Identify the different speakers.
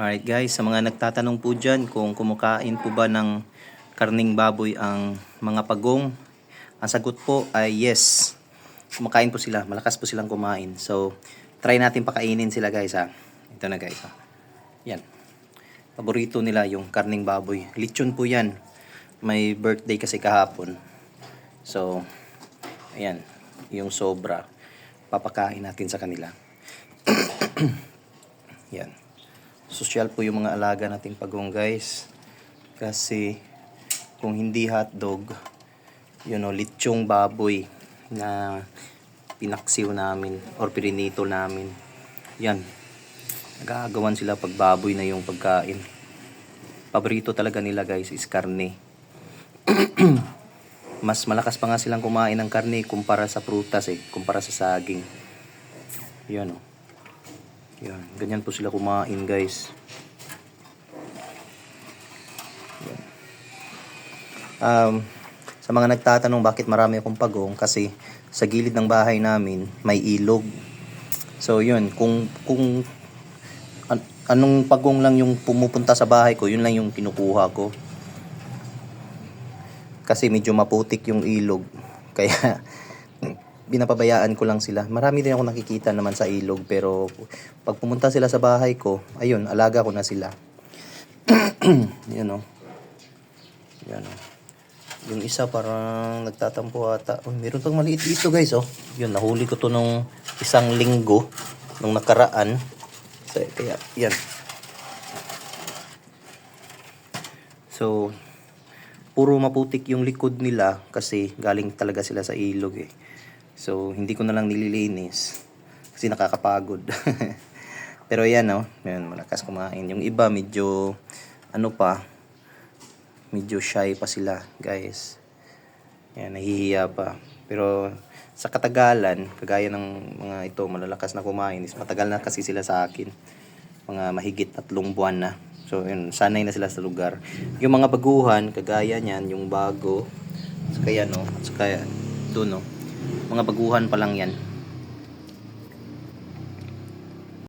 Speaker 1: Alright guys, sa mga nagtatanong po dyan kung kumakain po ba ng karning baboy ang mga pagong, ang sagot po ay yes. Kumakain po sila, malakas po silang kumain. So, try natin pakainin sila guys ha. Ito na guys ha. Yan. Paborito nila yung karning baboy. Lechon po yan. May birthday kasi kahapon. So, ayan. Yung sobra. Papakain natin sa kanila. yan. Social po yung mga alaga nating pagong guys. Kasi kung hindi hotdog, yun o, lechong baboy na pinaksiw namin or pirinito namin. Yan. Nagagawan sila pag baboy na yung pagkain. Paborito talaga nila guys is karne. Mas malakas pa nga silang kumain ng karne kumpara sa prutas eh, kumpara sa saging. Yan o. Yan, ganyan po sila kumain guys. Yan. Um, sa mga nagtatanong bakit marami akong pagong kasi sa gilid ng bahay namin may ilog. So yun, kung kung an- anong pagong lang yung pumupunta sa bahay ko, yun lang yung kinukuha ko. Kasi medyo maputik yung ilog. Kaya binapabayaan ko lang sila. Marami din ako nakikita naman sa ilog pero pag pumunta sila sa bahay ko, ayun, alaga ko na sila. Yan o. Yan o. Yung isa parang nagtatampo ata. Oh, meron pang maliit dito guys oh. Yun, nahuli ko to nung isang linggo nung nakaraan. So, kaya, yan. So, puro maputik yung likod nila kasi galing talaga sila sa ilog eh. So, hindi ko na lang nililinis kasi nakakapagod. Pero yan oh, yan, malakas kumain. Yung iba medyo ano pa, medyo shy pa sila, guys. Yan, nahihiya pa. Pero sa katagalan, kagaya ng mga ito, malalakas na kumain, is matagal na kasi sila sa akin. Mga mahigit tatlong buwan na. So, yun, sanay na sila sa lugar. Yung mga baguhan, kagaya niyan, yung bago, saka yan, no, saka doon, no, mga baguhan pa lang yan.